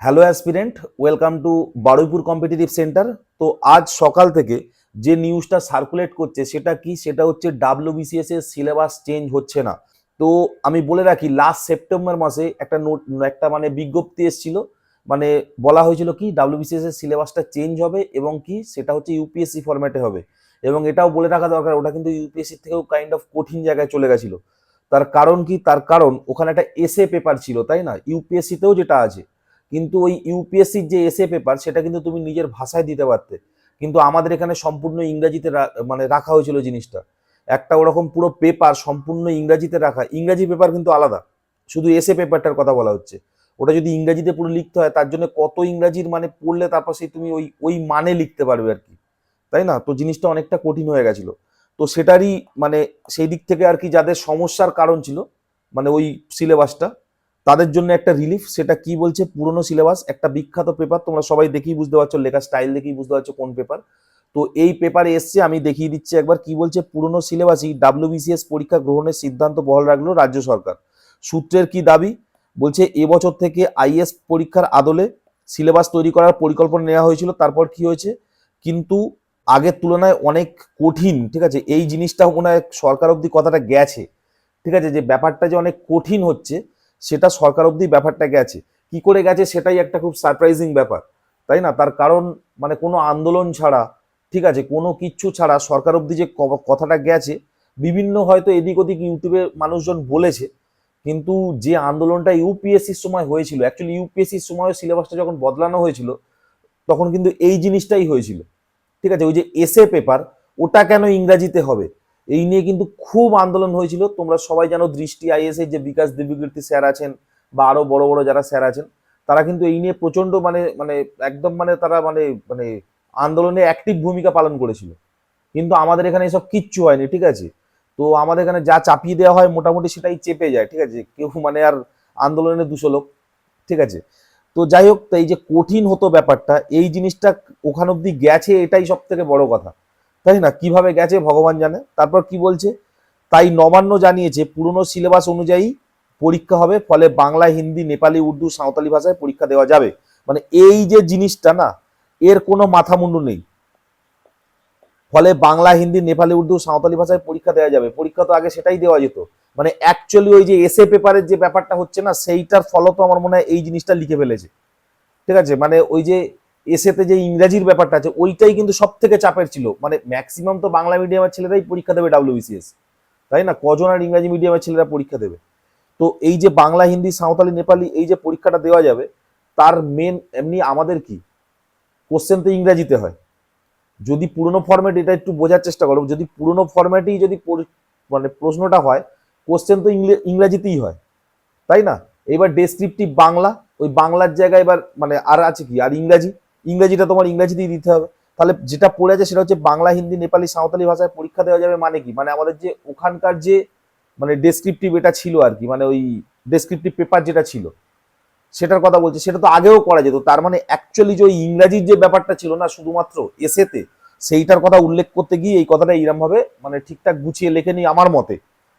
Hello aspirant welcome to Baruipur competitive centre তো আজ সকাল থেকে যে নিউজটা সার্কুলেট করছে, সেটা কি? সেটা হচ্ছে ডাব্লিউবিসিএস এর সিলেবাস চেঞ্জ হচ্ছে না। তো আমি বলে রাখি লাস্ট সেপ্টেম্বর মাসে একটা নোট একটা মানে বিজ্ঞপ্তি এসেছিল। মানে বলা হয়েছিল কি ডাব্লিউবিসিএস এর সিলেবাসটা চেঞ্জ হবে এবং কি, সেটা হচ্ছে ইউপিএসসি ফরম্যাটে হবে। এবং এটাও বলে রাখা দরকার, ওটা কিন্তু ইউপিএসসি থেকেও কাইন্ড অফ কঠিন জায়গায় চলে গেছিল। তার কারণ কি? তার কারণ ওখানে একটা এসএ পেপার ছিল, তাই না? ইউপিএসসিতেও যেটা আছে। কিন্তু ওই ইউপিএসসির যে এসএ পেপার সেটা কিন্তু তুমি নিজের ভাষায় দিতে পারতে। কিন্তু আমাদের এখানে সম্পূর্ণ ইংরাজিতে মানে রাখা হয়েছিল জিনিসটা। একটা ওরকম পুরো পেপার সম্পূর্ণ ইংরাজিতে রাখা, ইংরাজি পেপার কিন্তু আলাদা। শুধু এসএ পেপারটার কথা বলা হচ্ছে। ওটা যদি ইংরাজিতে পুরো লিখতে হয়, তার জন্য কত ইংরাজির মানে পড়লে তারপর সেই তুমি ওই ওই মানে লিখতে পারবে আর কি। তাই না? তো জিনিসটা অনেকটা কঠিন হয়ে গেছিল। তো সেটারই মানে সেই দিক থেকে আর কি যাদের সমস্যার কারণ ছিল মানে ওই সিলেবাসটা তাদের জন্য একটা রিলিফ সেটা কি বলছে? পুরনো সিলেবাস একটা বিখ্যাত পেপার তোমরা সবাই দেখেই বুঝতে পারছ, লেখা স্টাইল দেখেই বুঝতে পারছ কোন পেপার তো এই পেপারে এসছে, আমি দেখিয়ে দিচ্ছি একবার, কি বলছে? পুরনো সিলেবাসই ডাব্লিউবিসিএস পরীক্ষা গ্রহণের সিদ্ধান্ত বহাল রাখল রাজ্য সরকার। সূত্রের কি দাবি? বলছে, এবছর থেকে আইএস পরীক্ষার আদলে সিলেবাস তৈরি করার পরিকল্পনা নেওয়া হয়েছিল, তারপর কি হয়েছে? কিন্তু আগের তুলনায় অনেক কঠিন, ঠিক আছে? এই জিনিসটা মনে হয় সরকার অব্দি কথাটা গেছে। ঠিক আছে, যে ব্যাপারটা যে অনেক কঠিন হচ্ছে সেটা সরকার অবধি ব্যাপারটা গেছে কি করে গেছে সেটাই একটা খুব সারপ্রাইজিং ব্যাপার, তাই না? তার কারণ মানে কোনো আন্দোলন ছাড়া, ঠিক আছে, কোনো কিচ্ছু ছাড়া সরকার অবধি যে কথাটা গেছে, বিভিন্ন হয়তো এদিক ওদিক ইউটিউবে মানুষজন বলেছে, কিন্তু যে আন্দোলনটা ইউপিএসসির সময় হয়েছিল অ্যাকচুয়ালি ইউপিএসসির সময় সিলেবাসটা যখন বদলানো হয়েছিল, তখন কিন্তু এই জিনিসটাই হয়েছিল। ঠিক আছে, ওই যে এসএ পেপার ওটা কেন ইংরাজিতে হবে? এই নিয়ে কিন্তু খুব আন্দোলন হয়েছিল। তোমরা সবাই জানো দৃষ্টি আইএস এর যে বিকাশ দেবীকীর্তি স্যার আছেন বা আরও বড় বড় যারা স্যার আছেন, তারা কিন্তু এই নিয়ে প্রচণ্ড মানে মানে একদম মানে তারা মানে মানে আন্দোলনে অ্যাক্টিভ ভূমিকা পালন করেছিল। কিন্তু আমাদের এখানে এসব কিচ্ছু হয়নি, ঠিক আছে? তো আমাদের এখানে যা চাপিয়ে দেওয়া হয় মোটামুটি সেটাই চেপে যায়, ঠিক আছে? কেউ মানে আর আন্দোলনে দুশো লোক, ঠিক আছে? তো যাই হোক এই যে কঠিন হতো ব্যাপারটা, এই জিনিসটা ওখান অব্দি গেছে, এটাই সব থেকে বড় কথা। তাই না? কীভাবে গেছে ভগবান জানে। তারপর কি বলছে? তাই নবান্ন জানিয়েছে, পুরনো সিলেবাস অনুযায়ী পরীক্ষা হবে, ফলে বাংলা, হিন্দি, নেপালি, উর্দু, সাঁওতালি ভাষায় পরীক্ষা দেওয়া যাবে। মানে এই যে জিনিসটা না, এর কোনো মাথা মুন্ডু নেই। ফলে বাংলা, হিন্দি, নেপালি, উর্দু, সাঁওতালি ভাষায় পরীক্ষা দেওয়া যাবে। পরীক্ষা তো আগে সেটাই দেওয়া যেত। মানে অ্যাকচুয়ালি ওই যে এসএ পেপারের যে ব্যাপারটা হচ্ছে না, সেইটার ফলত আমার মনে হয় এই জিনিসটা লিখে ফেলেছে। ঠিক আছে? মানে ওই যে এসেতে যে ইংরাজির ব্যাপারটা আছে, ওইটাই কিন্তু সব থেকে চাপের ছিল। মানে ম্যাক্সিমাম তো বাংলা মিডিয়ামের ছেলেরাই পরীক্ষা দেবে ডাব্লিউবিসিএস তাই না? কজন আর ইংরাজি মিডিয়ামের ছেলেরা পরীক্ষা দেবে? তো এই যে বাংলা, হিন্দি, সাঁওতালি, নেপালি এই যে পরীক্ষাটা দেওয়া যাবে, তার মেন এমনি আমাদের কি? কোশ্চেন তো ইংরাজিতে হয়। যদি পুরনো ফরম্যাট এটা একটু বোঝার চেষ্টা করো, যদি পুরনো ফরম্যাটেই যদি মানে প্রশ্নটা হয় কোশ্চেন তো ইংরাজিতেই হয়। তাই না? এবার ডেসক্রিপটিভ বাংলা, ওই বাংলার জায়গায় এবার মানে আর আছে কি? আর ইংরাজি। ইংরাজিটা তোমার ইংরাজিতেই দিতে হবে। তাহলে যেটা পড়ে আছে সেটা হচ্ছে বাংলা, হিন্দি, নেপালি, সাঁওতালি ভাষায় পরীক্ষা দেওয়া যাবে মানে কি? মানে আমাদের যে ওখানকার যে মানে ডেসক্রিপটিভ এটা ছিল আর কি মানে ওই ডেসক্রিপটিভ পেপার যেটা ছিল, সেটার কথা বলছে। সেটা তো আগেও করা যেত, তার মানে অ্যাকচুয়ালি যে ওই ইংরাজির যে ব্যাপারটা ছিল না শুধুমাত্র এসেতে সেইটার কথা উল্লেখ করতে গিয়ে এই কথাটা এইরকম ভাবে মানে ঠিকঠাক গুছিয়ে লেখেনি আমার মতে,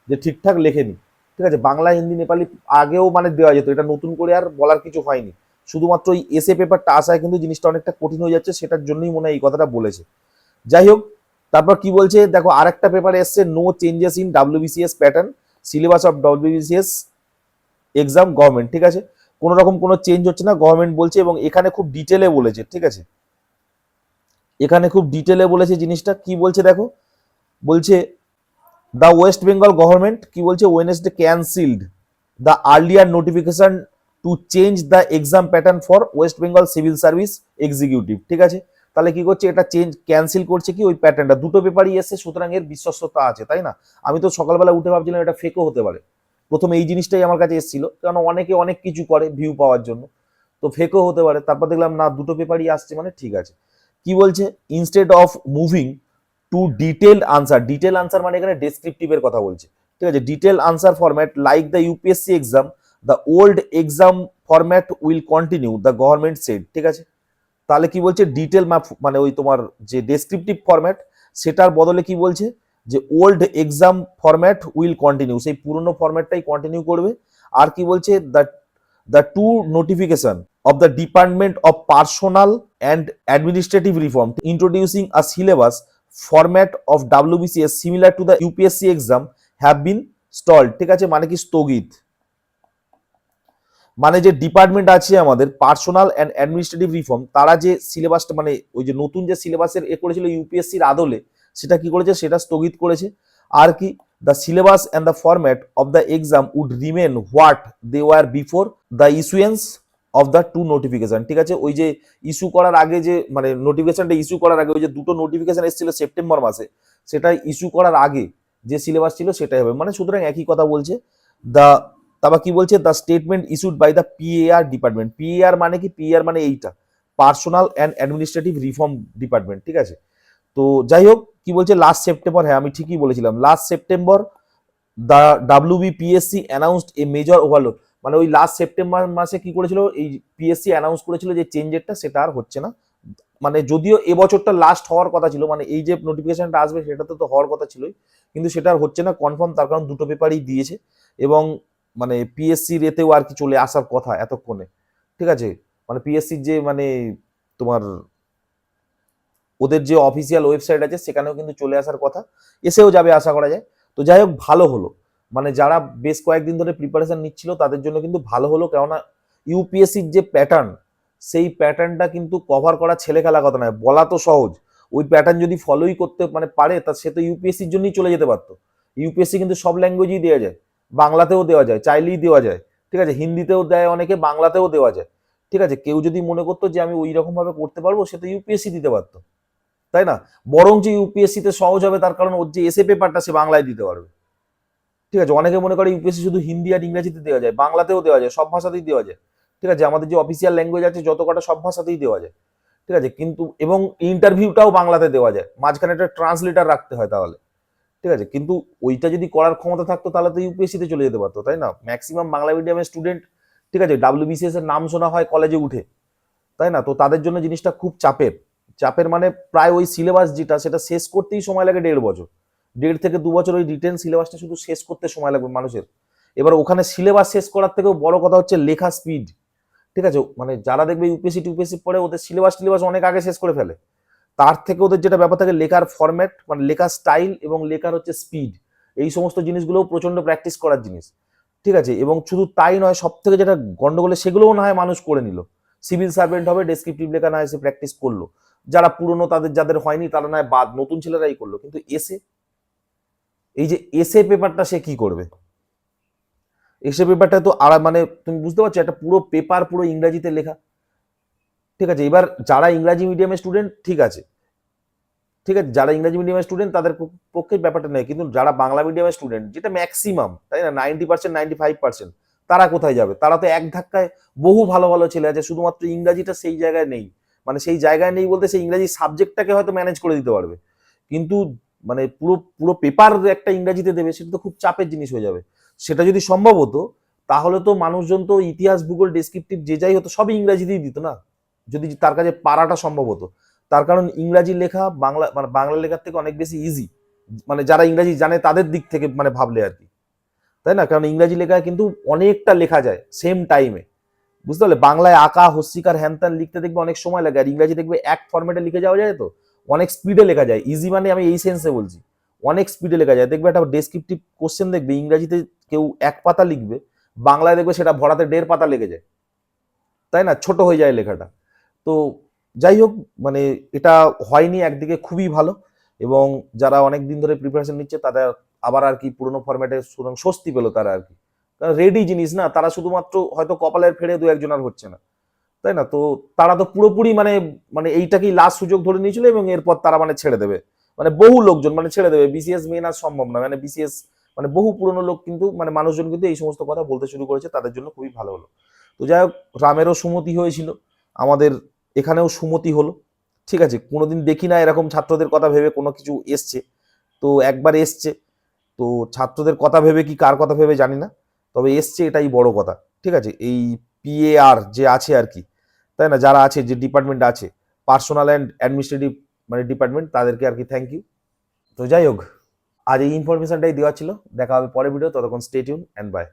যে ঠিকঠাক লেখেনি। ঠিক আছে? বাংলা, হিন্দি, নেপালি আগেও মানে দেওয়া যেত, এটা নতুন করে আর বলার কিছু হয়নি। শুধুমাত্র ওই এসে পেপারটা আসায় কিন্তু জিনিসটা অনেকটা কঠিন হয়ে যাচ্ছে, সেটার জন্যই মনে হয় এই কথাটা বলেছে। যাই হোক, তারপর কি বলছে? দেখো, আরেকটা পেপারে এসছে no changes in WBCS pattern syllabus of WBCS exam government ঠিক আছে? কোনো রকম কোনো চেঞ্জ হচ্ছে না গভর্নমেন্ট বলছে এবং এখানে খুব ডিটেলে বলেছে, ঠিক আছে? এখানে খুব ডিটেলে বলেছে জিনিসটা, কি বলছে দেখো? বলছে দ্য ওয়েস্ট বেঙ্গল গভর্নমেন্ট কি বলছে? Wednesday cancelled the earlier notification to change the exam pattern for West Bengal civil service executive ঠিক আছে? তাহলে কি করছে? এটা চেঞ্জ ক্যান্সেল করছে কি? ওই প্যাটার্নটা দুটো পেপারই এসে সুতরাং এর বিশ্বস্ততা আছে, তাই না? আমি তো সকালবেলা উঠে ভাবছিলাম এটা ফেকও হতে পারে। প্রথমে এই জিনিসটাই আমার কাছে এসেছিল, কারণ অনেকে অনেক কিছু করে ভিউ পাওয়ার জন্য। তো ফেকও হতে পারে। তারপর দেখলাম, না, দুটো পেপারই আসছে মানে ঠিক আছে। কি বলছে? Instead of moving to detailed answer detail answer মানে এখানে ডেসক্রিপটিভের কথা বলছে। ঠিক আছে? Detail answer format like the UPSC exam the old exam format will continue the government said ঠিক আছে? তাহলে কি বলছে? ডিটেল ম্যাপ মানে ওই তোমার যে ডেসক্রিপটিভ ফরম্যাট সেটার বদলে কি বলছে? যে old exam format will continue সেই পুরনো ফরম্যাটটাই কন্টিনিউ করবে। আর কি বলছে? The the two notification of the Department of Personal and Administrative Reform, introducing a syllabus format of WBCS similar to the UPSC exam have been stalled ঠিক আছে? মানে কি স্থগিত? মানে যে ডিপার্টমেন্ট আছে আমাদের পার্সোনাল অ্যান্ড অ্যাডমিনিস্ট্রেটিভ রিফর্ম তারা যে সিলেবাসটা মানে ওই যে নতুন যে সিলেবাসের এ করেছিল ইউপিএসসির আদলে, সেটা কি করেছে? সেটা স্থগিত করেছে। আর কি the syllabus and the format of the exam would remain what they were before the issuance of the two notification ঠিক আছে? ওই যে ইস্যু করার আগে যে মানে নোটিফিকেশনটা ইস্যু করার আগে ওই যে দুটো নোটিফিকেশন এসেছিল সেপ্টেম্বর মাসে, সেটা ইস্যু করার আগে যে সিলেবাস ছিল সেটাই হবে। মানে সুতরাং একই কথা বলছে দ্য তারপর কি বলছে? The statement issued by the PAR department PAR মানে কি? পিএআর মানে এইটা। Personnel and administrative reform department ঠিক আছে? তো যাই হোক, কি বলছে? লাস্ট সেপ্টেম্বর হ্যাঁ আমি ঠিকই বলেছিলাম। Last September the WBPSC announced a major overload মানে ওই লাস্ট সেপ্টেম্বর মাসে কি করেছিল? এই পিএসসি অ্যানাউন্স করেছিল যে চেঞ্জেরটা সেটা আর হচ্ছে না। মানে যদিও এবছরটা লাস্ট হওয়ার কথা ছিল মানে এই যে নোটিফিকেশনটা আসবে সেটাতে তো হওয়ার কথা ছিলই। কিন্তু সেটা আর হচ্ছে না কনফার্ম তার কারণ দুটো পেপারই দিয়েছে। এবং মানে পিএসসির এতেও আর কি চলে আসার কথা এতক্ষণে। ঠিক আছে? মানে পিএসসির যে মানে তোমার ওদের যে অফিসিয়াল ওয়েবসাইট আছে, সেখানেও কিন্তু চলে আসার কথা। এসেও যাবে আশা করা যায়। তো যাই হোক, ভালো হলো। মানে যারা বেশ কয়েকদিন ধরে প্রিপারেশন নিচ্ছিল, তাদের জন্য কিন্তু ভালো হলো। কেননা ইউপিএসসির যে প্যাটার্ন সেই প্যাটার্নটা কিন্তু কভার করা ছেলে খেলা কথা নয়, বলা তো সহজ। ওই প্যাটার্ন যদি ফলোই করতে মানে পারে, তা সে তো ইউপিএসসির জন্যই চলে যেতে পারতো। ইউপিএসসি কিন্তু সব ল্যাঙ্গুয়েজই দেওয়া যায়। বাংলাতেও দেওয়া যায়, চাইলেই দেওয়া যায়। ঠিক আছে? হিন্দিতেও দেয় অনেকে, বাংলাতেও দেওয়া যায়। ঠিক আছে? কেউ যদি মনে করতো যে আমি ওই রকম ভাবে করতে পারব, সে তো ইউপিএসসি দিতে পারতো। তাই না? বরং যে ইউপিএসসিতে সহজ হবে, তার কারণ ওর যে এসে পেপারটা সে বাংলায় দিতে পারবে। ঠিক আছে? অনেকে মনে করে ইউপিএসসি শুধু হিন্দি আর ইংরেজিতে দেওয়া যায়, বাংলাতেও দেওয়া যায়, সব ভাষাতেই দেওয়া যায়। ঠিক আছে? আমাদের যে অফিসিয়াল ল্যাঙ্গুয়েজ আছে, যত কটা সব ভাষাতেই দেওয়া যায়। ঠিক আছে? কিন্তু, এবং ইন্টারভিউটাও বাংলাতে দেওয়া যায়। মাঝখানে একটা ট্রান্সলেটার রাখতে হয় তাহলে। ঠিক আছে? কিন্তু ওইটা যদি করার ক্ষমতা থাকতো, তাহলে তো ইউপিএসসিতে চলে যেতে পারতো, তাই না? ম্যাক্সিমাম বাংলা মিডিয়ামের স্টুডেন্ট ঠিক আছে? ডাব্লিউবিসিএস এর নাম শোনা হয় কলেজে উঠে, তাই না? তো তাদের জন্য জিনিসটা খুব চাপের। চাপের মানে প্রায় ওই সিলেবাস যেটা, সেটা শেষ করতেই সময় লাগে দেড় বছর। দেড় থেকে দু বছর ওই রিটেন সিলেবাসটা শুধু শেষ করতে সময় লাগবে মানুষের। এবার ওখানে সিলেবাস শেষ করার থেকেও বড় কথা হচ্ছে লেখা স্পিড ঠিক আছে? মানে যারা দেখবে ইউপিএসসি টিউপিএসসি পড়ে, ওদের সিলেবাস টিলেবাস অনেক আগে শেষ করে ফেলে। তার থেকে ওদের যেটা ব্যাপার থাকে, লেখার ফরম্যাট মানে লেখার স্টাইল এবং লেখার হচ্ছে স্পিড এই সমস্ত জিনিসগুলোও প্রচণ্ড প্র্যাকটিস করার জিনিস। ঠিক আছে? এবং শুধু তাই নয় সব থেকে যেটা গন্ডগোলে সেগুলোও না হয় মানুষ করে নিল। সিভিল সার্ভেন্ট হবে ডেসক্রিপটিভ লেখা না এসে প্র্যাকটিস করল। যারা পুরনো তাদের, যাদের হয়নি তারা নয় বাদ, নতুন ছেলেরাই করল। কিন্তু এসে, এই যে এসে পেপারটা সে কি করবে? এসে পেপারটা তো আর মানে তুমি বুঝতে পারছ, একটা পুরো পেপার পুরো ইংরাজিতে লেখা। ঠিক আছে, এবার যারা ইংরাজি মিডিয়ামের স্টুডেন্ট ঠিক আছে। ঠিক আছে, যারা ইংরাজি মিডিয়ামের স্টুডেন্ট তাদের পক্ষে ব্যাপারটা নেই। কিন্তু যারা বাংলা মিডিয়ামের স্টুডেন্ট যেটা ম্যাক্সিমাম তাই না? Ninety percent ninety five percent তারা কোথায় যাবে? তারা তো এক ধাক্কায় বহু ভালো ভালো ছেলে আছে, শুধুমাত্র ইংরাজিটা সেই জায়গায় নেই। মানে সেই জায়গায় নেই বলতে সেই ইংরাজি সাবজেক্টটাকে হয়তো ম্যানেজ করে দিতে পারবে। কিন্তু মানে পুরো পুরো পেপার একটা ইংরাজিতে দেবে, সেটা তো খুব চাপের জিনিস হয়ে যাবে। সেটা যদি সম্ভব হতো, তাহলে তো মানুষজন তো ইতিহাস, ভূগোল ডেসক্রিপটিভ যে যাই হতো সবই ইংরাজিতেই দিত না? যদি তার কাছে পারাটা সম্ভব হতো। তার কারণ ইংরাজি লেখা বাংলা মানে বাংলা লেখার থেকে অনেক বেশি ইজি মানে যারা ইংরাজি জানে তাদের দিক থেকে মানে ভাবলে আর কি। তাই না? কারণ ইংরাজি লেখায় কিন্তু অনেকটা লেখা যায় সেম টাইমে বুঝতে পারলে? বাংলায় আঁকা হস্যিকার হ্যান ত্যান লিখতে দেখবে অনেক সময় লাগে। আর ইংরাজি দেখবে এক ফরম্যাটে লিখে যাওয়া যায় তো? অনেক স্পিডে লেখা যায়। ইজি মানে আমি এই সেন্সে বলছি। অনেক স্পিডে লেখা যায়। দেখবে একটা ডেসক্রিপটিভ কোশ্চেন দেখবে, ইংরাজিতে কেউ এক পাতা লিখবে, বাংলায় দেখবে সেটা ভরাতে দেড় পাতা লেগে যায়। তাই না? ছোট হয়ে যায় লেখাটা। তো যাই হোক মানে এটা হয়নি একদিকে খুবই ভালো এবং যারা অনেক দিন ধরে প্রিপারেশন নিচ্ছে তাদের আবার আর কি পুরোনো ফরম্যাটে সুতরাং স্বস্তি পেল তারা আর কি। রেডি জিনিস না, তারা শুধুমাত্র হয়তো কপালের ফেড়ে দু একজন আর হচ্ছে না। তাই না? তো তারা তো পুরোপুরি মানে মানে এইটাকেই লাস্ট সুযোগ ধরে নিয়েছিল এবং এরপর তারা মানে ছেড়ে দেবে। মানে বহু লোকজন মানে ছেড়ে দেবে। বিসিএস মেন আর সম্ভব না। মানে বিসিএস মানে বহু পুরনো লোক কিন্তু মানে মানুষজন কিন্তু এই সমস্ত কথা বলতে শুরু করেছে, তাদের জন্য খুবই ভালো হলো। তো যাই হোক, রামেরও সুমতি হয়েছিল। আমাদের এখানেও সুমতি হলো। ঠিক আছে, কোনোদিন দেখি না এরকম ছাত্রদের কথা ভেবে কোনো কিছু এসছে। তো একবার এসছে, তো ছাত্রদের কথা ভেবে কি কার কথা ভেবে জানি না। তবে এসছে এটাই বড় কথা। ঠিক আছে, এই পিএআর যে আছে আর কি, তাই না? যারা আছে, যে ডিপার্টমেন্ট আছে পার্সোনাল অ্যান্ড অ্যাডমিনিস্ট্রেটিভ মানে ডিপার্টমেন্ট তাদেরকে আর কি থ্যাংক ইউ তো যাই হোক, আজ এই ইনফরমেশনটাই দেওয়া ছিল। দেখা হবে পরের ভিডিও ততক্ষণ স্টেটিউন অ্যান্ড বাই